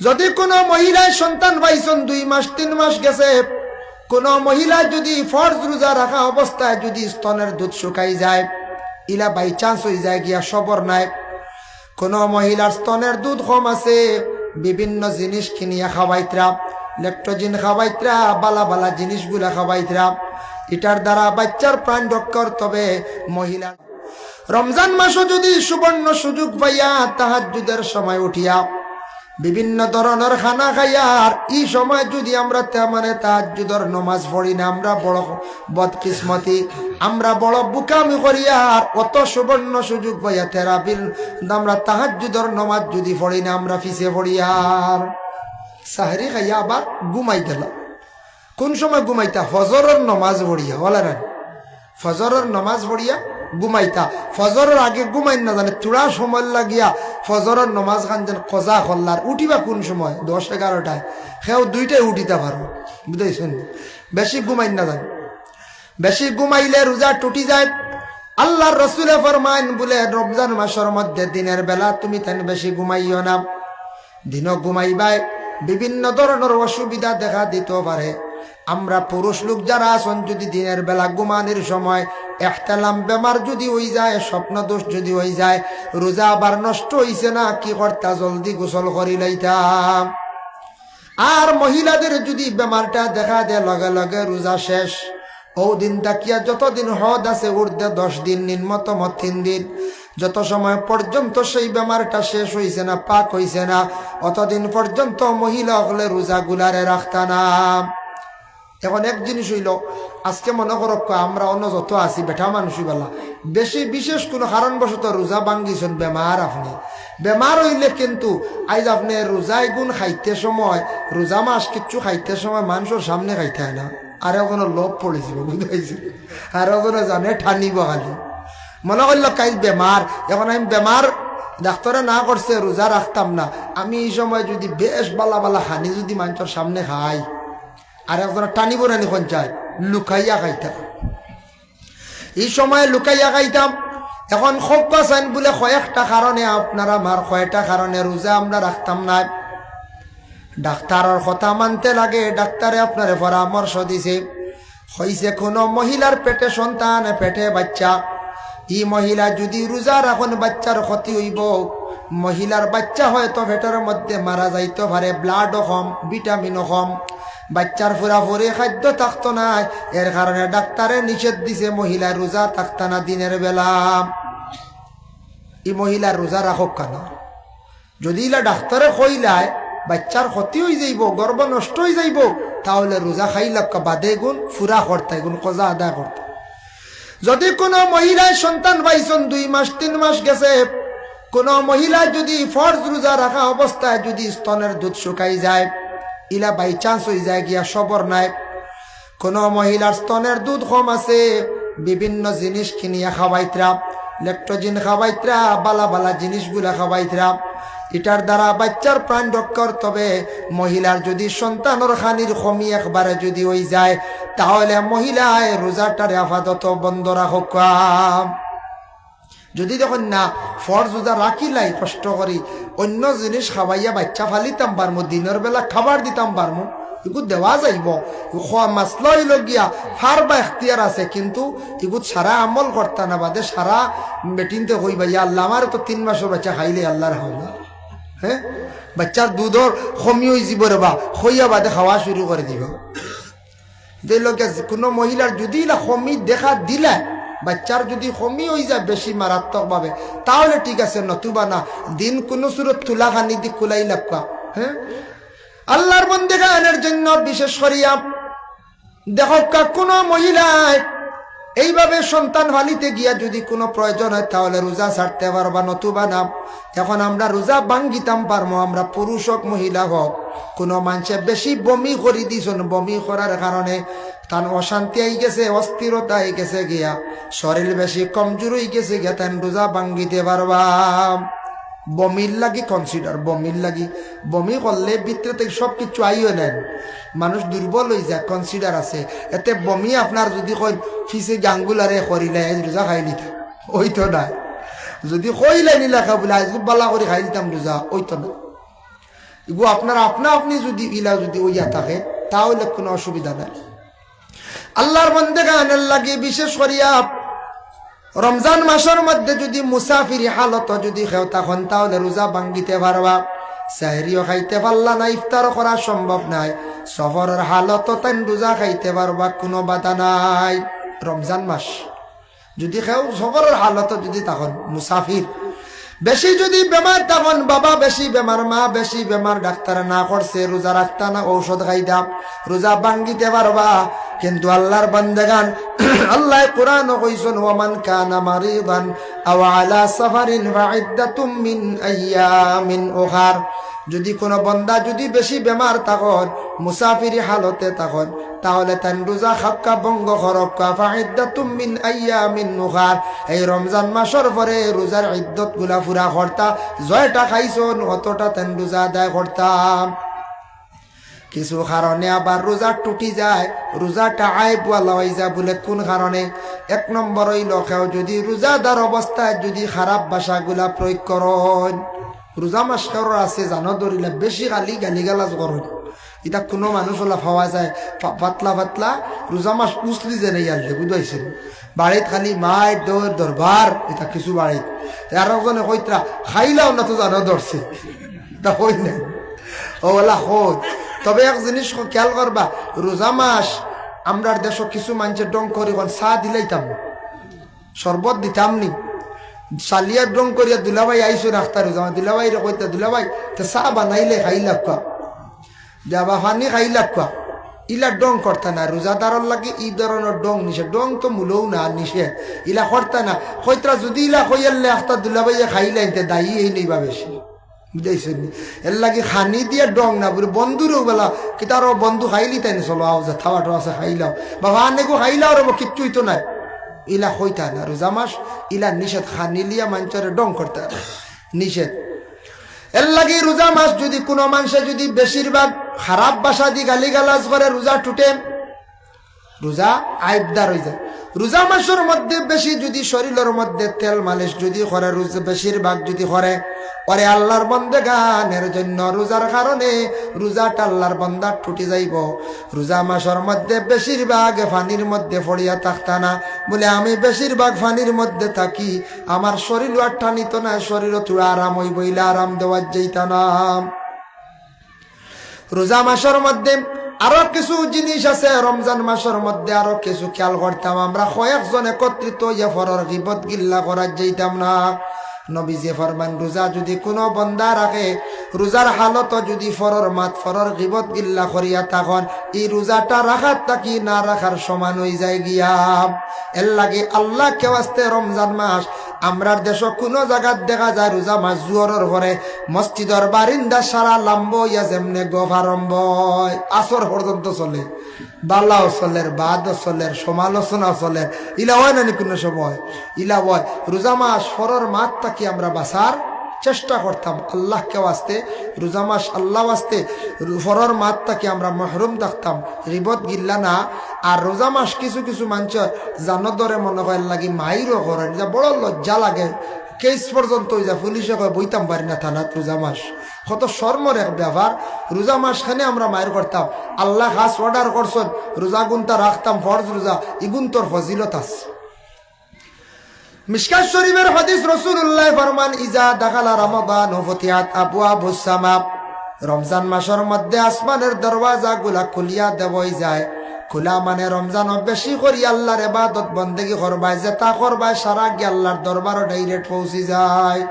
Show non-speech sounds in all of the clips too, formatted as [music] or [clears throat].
যদি কোনো মহিলায় সন্তান পাইছেন দুই মাস, তিন মাস গেছে, কোন মহিলা যদি ফর্জ রোজা রাখা অবস্থায় যদি স্তনের দুধ শুকাই যায়, ইলা বাই চান্স হয়ে যায় গিয়া সবর নাই। কোন মহিলার স্তনের দুধ কম আছে, বিভিন্ন জিনিস কিনিয়া খাওয়াইতরা, লেকটোজিন খাওয়াইতরা, বালা বালা জিনিসগুলা খাওয়াইতরা। এটার দ্বারা বাচ্চার প্রাণ রক্ষার তবে মহিলা রমজান মাসও যদি সুবর্ণ সুযোগ পাইয়া তাহাজুদের সময় উঠিয়া বিভিন্ন ধরনের খানা খাইয়া আর এই সময় যদি আমরা তেমনে তাহাজুদর নমাজ পড়ি না, আমরা বড় বদকিসমতি, আমরা বড় বুকামি আর অত সুবর্ণ সুযোগ পাইয়া থেরাপির আমরা তাহাজুদর নমাজ যদি পড়ি না, আমরা পড়ি, আর সাহারি খাইয়া আবার ঘুমাই গেলাম। কোন সময় ঘুমাইতা? ফজরের নমাজ পড়িয়া, বলে না? ফজরের নমাজ পড়িয়া ঘুমাইতা। ফজরের আগে ঘুমাই না জানে, চূড়া সময় লাগিয়া ফজরের নমাজ খান যেন কজা করলার উঠিবা কোন সময়? দশ, এগারোটায়। সেও দুইটাই উঠিতে পারো। বুঝাইছেন? বেশি ঘুমাই না জানে। বেশি ঘুমাইলে রোজা টুটি যায়। আল্লাহর রসুলে ফরমাইন বলে, রমজান মাসের মধ্যে দিনের বেলা তুমি তেন বেশি ঘুমাইও না। দিনও ঘুমাইবাই বিভিন্ন ধরনের অসুবিধা দেখা দিতে পারে। আমরা পুরুষ লোক যারা আছেন, যদি দিনের বেলা ঘুমানোর সময় একতালাম বেমার যদি হয়ে যায়, স্বপ্ন দোষ যদি হয়ে যায়, রোজা আবার নষ্ট হইছে না, কি করতা? জলদি গোসল করি লাইতাম। আর মহিলাদের যদি বেমারটা দেখা দেয়, লগে লগে রোজা শেষ। ও দিন তাকিয়া যতদিন হদ আছে উর্ধে দশ দিন নিম্নতম তিন দিন। যত সময় পর্যন্ত সেই বেমারটা শেষ হইছে না, পাক হইছে না, অতদিন পর্যন্ত মহিলা হলে রোজা গুলারে রাখতা না এখন এক জিনিস হইল, আজকে মনে করো আমরা অন্য যত আছি বেঠা মানুষ বেলা বেশি বিশেষ কোনো কারণবশত রোজা ভাঙ্গিছেন বেমার আপনি। বেমার হইলে কিন্তু আইজ আপনি রোজাই গুণ খাইতে সময়, রোজা মাস কিচ্ছু খাইতে সময় মানুষের সামনে খাইতে হয় না। আর কোনো লোভ পড়েছিল বুঝাইছিল আর কোনো জানে ঠানিব খালি। মনে করল কাই বেমার। এখন আমি বেমার, ডাক্তারে না করছে, রোজা রাখতাম না। আমি এই সময় যদি বেশ বালা বালা খানি যদি মানুষের সামনে খাই। আর একজন টানিব নানি চাই লুকাইয়া খাইতাম। এই সময় লুকাইয়া খাইতাম। এখন খুব চাইন বলে কয়েকটা কারণে আপনারা আমার, কয়েকটা কারণে রোজা আমরা রাখতাম না। ডাক্তারের কথা মানতে লাগে, ডাক্তারে আপনারে পরামর্শ দিছে। হইছে কোনো মহিলার পেটে সন্তান, পেটে বাচ্চা। ই মহিলা যদি রোজা রাখুন, বাচ্চার ক্ষতি হইব। মহিলার বাচ্চা হয়তো পেটের মধ্যে মারা যাইতে পারে ব্লাডও কম ভিটামিনও কম। বাচ্চার ফুরাফুরি খাদ্য থাকতো না এর কারণে ডাক্তারে নিষেধ দিছে, মহিলা রোজা থাকতা না দিনের বেলা। ই মহিলা রোজা রাখক কেন? যদি ইলা ডাক্তারে কইলায়, বাচ্চার ক্ষতি হয়ে যাইব গর্ব নষ্ট হয়ে যাইব, তাহলে রোজা খাইলাক বাদে গুণ, ফুরা করতে গুণ, কজা আদায় করতে যদি কোনো মহিলায় সন্তান পাইছেন, দুই মাস, তিন মাস গেছে, কোনো মহিলা যদি ফর্জ রোজা রাখা অবস্থায় যদি স্তনের দুধ শুকাই যায় ইলা বাই চান্স হয়ে যায় গিয়া সবর নাই। কোনো মহিলার স্তনের দুধ কম আছে, বিভিন্ন জিনিস কিনিয়া খাওয়াইতরা, লেকটোজিন খাওয়াইতরা, বালা বালা জিনিসগুলা খাওয়াইতরা। এটার দ্বারা বাচ্চার প্রাণ রক্ষার, তবে মহিলার যদি সন্তানের খানির কমি একবারে যদি হয়ে যায়, তাহলে মহিলায় রোজাটারে আপাতত বন্ধ রাখক যদি দেখুন না ফর রোজা রাখিলাই, কষ্ট করি অন্য জিনিস খাওয়াইয়া বাচ্চা ফালিতাম পারমু দিনের বেলা খাবার দিতাম পারমু এগু দেওয়া যাইব। খোয়া মাসলা হইল গিয়া ফার বা এখতিয়ার আছে, কিন্তু এগু সারা আমল করতা না বাদে সারা বেটিনতে কইবা ইয়া আল্লাহ আমার তো তিন মাসের বাচ্চা খাইলে আল্লাহর হল্লা হ্যাঁ বাচ্চার দুধর কমি হয়ে যাব রে বা খইয়া বাদে খাওয়া শুরু করে দিব। যে কোনো মহিলার যদি কমি দেখা দিলে বাচ্চার যদি কমি হয়ে যায় বেশি মারাত্মক ভাবে তাহলে ঠিক আছে, নতুবা না, দিন কোনো সুরত তুলা খানি দি কুলাই লাপকা হ্যাঁ আল্লাহর বন্দে গানের জন্য বিশেষ করিয়া দেখো কোনো মহিলায় এইভাবে সন্তান হালিতে গিয়া যদি কোনো প্রয়োজন হয়, তাহলে রোজা ছাড়তে পারবা নতুবা না। এখন আমরা রোজা ভাঙ্গিতাম পারব আমরা পুরুষ হোক মহিলা হোক কোনো মানুষে বেশি বমি করে দিছন বমি করার কারণে তার অশান্তি আই গেছে, অস্থিরতা আই গেছে গিয়া। শরীর বেশি কমজোর হয়ে গেছে গিয়া তাই রোজা ভাঙ্গিতে পারবা বমির লাগি কনসিডার বমির লাগি। বমি করলে ভিতরে থেকে সব কিছু আইও নেন। মানুষ দুর্বল হয়ে যায় কনসিডার আছে। এতে বমি আপনার যদি কই ফিসে গাঙ্গুলারে করিলে রোজা খাই নিতে ওই তো না যদি কইলে নিলা খা বলে, আজ বালা করে খাই নিতাম রোজা ওই তো না আপনার আপনা আপনি যদি ইলা যদি ওইয়া থাকে তাহলে কোনো অসুবিধা নাই আল্লাহর বন্দে গানের লাগে বিশেষ করিয়া রমজান মাসের মধ্যে যদি মুসাফিরি হালত যদি খেও তখন তাহলে রোজা ভাঙ্গিতে পারবা সাহরিও খাইতে পারলা না ইফতার করা সম্ভব নাই সফরের হালত তাই রোজা খাইতে পারবা কোনো বাধা নাই রমজান মাস যদি খেও সফরের হালত যদি তখন মুসাফির বেশি যদি বেমার তখন বাবা বেশি বেমার, মা বেশি বেমার, ডাক্তার না করছে, রোজা রাখতা না, ঔষধ খাইতাম রোজা ভাঙ্গিতে পারবা। কিন্তু আল্লাহর বান্দেগান, [clears throat] আল্লাহ কোরআন কইছেন ওমান কানা মারিদান আও আলা সাফারিন ফাইদ্দাতুম মিন আইয়ামিন যদি কোনো বন্দা যদি বেশি বেমার তখন মুসাফিরি হালতে তখন তাহলে তান রোজা খাক্কা বঙ্গ খরক্কা ফাইদ্দাতুম মিন আইয়ামিন উখার এই রমজান মাসের পরে রোজার ইদ্দতগুলা ফুরা করতা জয়টা খাইছন, অতটা তেন রোজা আদায় করতাম কিছু কারণে আবার রোজা টুটি যায় রোজাটা আয় বলা হয়ে যায় বলে কোন কারণে এক নম্বর ওই লোকেও যদি রোজাদার অবস্থায় যদি খারাপ ভাষাগুলা প্রয়োগ করেন রোজা মাস কারোর আছে জানো ধরিলে বেশি গালি গালি গালাজ করেন এটা কোনো মানুষ ওলা পাওয়া যায় পাতলা পাতলা রোজা মাস উসলি যে নেই আনলে বুঝাইছেন বাড়িত খালি মায়ের দৌড় দরবার এটা কিছু বাড়িত আর একজনে কইতরা খাইলাও না তো জানো ধরছে তা হই না ও ওলা হোদ তবে এক জিনিস খেয়াল করবা রোজা মাস আমরার দেশ কিছু মানুষের ডং করি চা দিলাইতাম শরবত দিতাম নি সালিয়া ডং করিয়া দুলাভাই আইসো রাখতা রোজা দুলাভাই রে কইতা দুলাভাই, তো চা বানাইলে খাইলা কোয়া দেবা পানি খাইলা কোয়া ইলা ডং করতা না রোজাদারর লাগে ই ধরনের ডং নিষে ডং তো মূলও না নিষে ইলা করতা না কইতরা যদি ইলা কইয়ালে একটা দুলাভাইয়ে খাইলাইতে দায়ী এই নেইবা বেশি বুঝাইছেন এর লাগে খানি দিয়ে ডং না বলে বন্ধুরও বেলা কি তারও বন্ধু খাইলি তাই চলো আও যে থাওয়াটো আছে খাইলাও বাবা আনেকো খাইলাও রব কিচ্ছুই তো নাই। ইলা হইতা না, রোজা মাস ইলা নিষেধ খানি লিয়া মানুষের ডং করতে। নিষেধ এর লাগে রোজা মাস যদি কোনো মানুষে যদি বেশিরভাগ খারাপ বাসা দি গালি গালাজ করে, রোজা টুটে, রোজা আইবদার হয়ে যায় রোজা মাসের মধ্যে বেশি যদি শরীরের মধ্যে তেল মালিশ যদি করে, রোজা বেশিরভাগ যদি করে পরে আল্লাহর বন্দে গানের জন্য রোজার কারণে রোজাটা আল্লাহর বন্দার টুটি যাইব। রোজা মাসের মধ্যে বেশিরভাগ ফানির মধ্যে পড়িয়া থাকতা না। বলে আমি বেশিরভাগ ফানির মধ্যে থাকি। আমার শরীর আর টানিত না, শরীরও তুড়া আরাম হইব ইলা আরাম দেওয়ার যাইতা না রোজা মাসের মধ্যে আরও কিছু জিনিস আছে, রমজান মাসের মধ্যে আরও কিছু খেয়াল করতাম। আমরা কয়েকজন একত্রিত ইয়ে ফরর গিবত গিল্লা করার যাইতাম না। নবীজে ফরমান, রোজা যদি কোনো বন্দা রাখে, রোজার হালত যদি ফরর মাত, ফরর গিবত গিল্লা করিয়া তখন এই রোজাটা রাখার তাকি না রাখার সমান হয়ে যায় গিয়া। এর লাগে আল্লাহ কেউ আসতে রমজান মাস আমরার দেশ কোনো জায়গাত দেখা যায় রোজা মাস জুয়রের পরে। মসজিদর বারিন্দা সারা লাম্ব, ইয়া যেমনে গফ আসর পর্যন্ত চলে। বাল্লাও চলের বাদও চলের সমালোচনা চলের ইলা হয় নানি কোনো সময়? ইলা হয়। রোজা মাস ফরর মাত তাকি আমরা বাসার চেষ্টা করতাম আল্লাহকে আসতে রোজা মাস আল্লাহ আসতে ফরর মাত তাকে আমরা মহরুম থাকতাম? রিবত গিল্লা না? আর রোজা মাস কিছু কিছু মানুষ জানদরে মনে হয় লাগি মাইরও করেন। যা বড় লজ্জা লাগে। কেস পর্যন্ত যা পুলিশে কয়, বইতাম পারি না থানাত রোজা মাস। কত শর্মর এক ব্যাপার। রোজা মাসখানে আমরা মায়ের করতাম। আল্লাহ খাস অর্ডার করছেন, রোজা গুনতা রাখতাম, ফরজ রোজা। ইগুন তোর ফজিলত আছে। মিশকাত শরীফের হাদিস রসুল্লাহ ফরমান, ইজা দাখালা রমাদান ও ফতিহাত আবু আবু রমজান মাসের মধ্যে আসমানের দরওয়াজা গুলা খুলিয়া দেবই যায়। খোলা মানে রমজান বেশি করি আল্লাহর এবাদত বন্দেগি করবাই যে তা করবাই সারা গিয়ে আল্লাহর দরবার ডাইরেক্ট পৌঁছি যায়।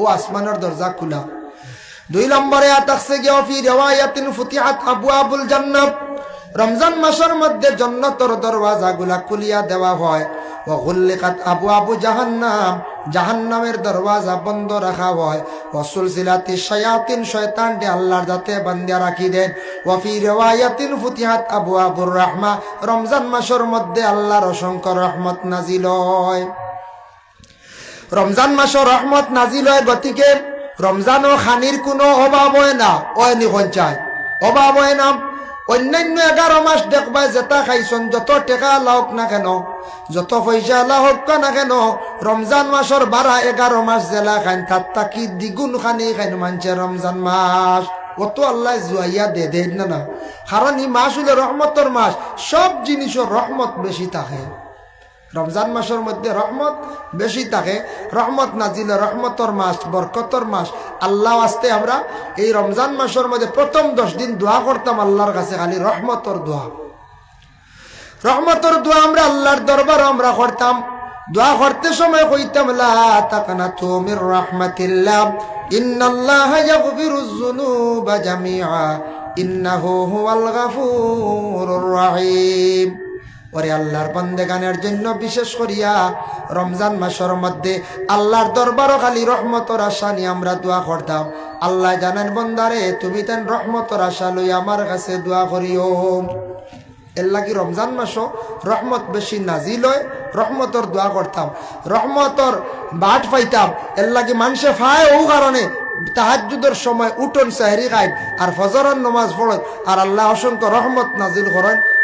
ও আসমানের দরজা খোলা। দুই নম্বরে, আতাকসে গিয়ে ফি রেওয়ায়াতিন ফুতিহাত আবু আবুল জান্নাত। রমজান মাসের মধ্যে জন্নতর দরওয়াজা গুলা খুলিয়া দেওয়া হয়। ও গুল্লিকাত আবু আবু জাহান্নাম। জাহান্নামের দরওয়াজা বন্ধ রাখা হয়। ওসুল সিলাতি শয়াতিন শয়তানটি আল্লাহর যাতে বান্দিয়া রাখি দেন। ওয়াফি রেওয়ায়াতিন ফুতিহাত আবু আবুর রাহমা। রমজান মাসের মধ্যে আল্লাহর অসংখ্য রহমত নাজিল হয়। রমজান মাসের রহমত নাজিল হয় গতিকে রমজান ও খানির কোনো অভাব হয় না। নিখন চায় অভাব হয় না। অন্যান্য এগারো মাস দেখবা যেটা খাইছন, যত টেকা লাওক না কেন, যত পয়সা লাহক না কেন, রমজান মাসের বারা এগারো মাস জেলা খান তার তাকি দ্বিগুণ খানি খাইন মানছে রমজান মাস। অত আল্লাহ জুয়াইয়া দে দে, না না। কারণ এই মাস হলে রহমতর মাস সব জিনিসের রহমত বেশি থাকে। রমজান মাসের মধ্যে রহমত বেশি থাকে। রহমত নাজিলে রহমতর মাস, বরকতর মাস। আল্লাহ আসতে আমরা এই রমজান মাসের মধ্যে প্রথম দশ দিন দোয়া করতাম আল্লাহর কাছে, খালি রহমতর দোয়া। রহমতর দোয়া আমরা আল্লাহর দরবার আমরা করতাম। দোয়া করতে সময় কইতাম, লা তাকনাতু মির রাহমাতিল্লাহ, ইন্নাল্লাহা ইয়াগফিরুজ যুনুবা জামিআ, ইন্নাহু হুয়াল গাফুরুর রহিম। ওরে আল্লাহর বন্দেগানের জন্য বিশেষ করিয়া রমজান মাসের মধ্যে আল্লাহর দরবারও খালি রহমতর আশা নিয়ে আমরা দোয়া করতাম। আল্লাহ জানেন বন্দারে, তুমি তেন রহমতর আশা লই আমার কাছে দোয়া করিও। এর লাগি রমজান মাসও রহমত বেশি নাজিল হয়, রহমতর দোয়া করতাম। রহমতর বাট পাইতাম, এর লাগি মানুষে ফায় ও কারণে তাহাজুদের সময় উঠন সাহেরি খাই আর ফজরের নমাজ পড়েন, আর আল্লাহ অসংখ্য রহমত নাজিল করেন।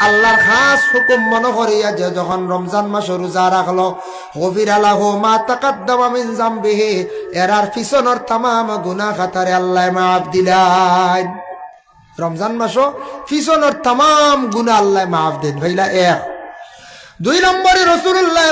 আল্লাহর খাস হুকুম মনে করিয়া যে যখন রমজান মাস রোজা রাখল হবির আলাহ মা তাকাদ্দামা মিন জামবিহি এরার পিছনের তামাম গুনা খাতারে আল্লাহ মাফ দিলাইন রমজান মাসও পিছনের তাম গুনা আল্লাহ মাফ দেন, ভাইলা এক। দুই নম্বরে রসুল্লাহ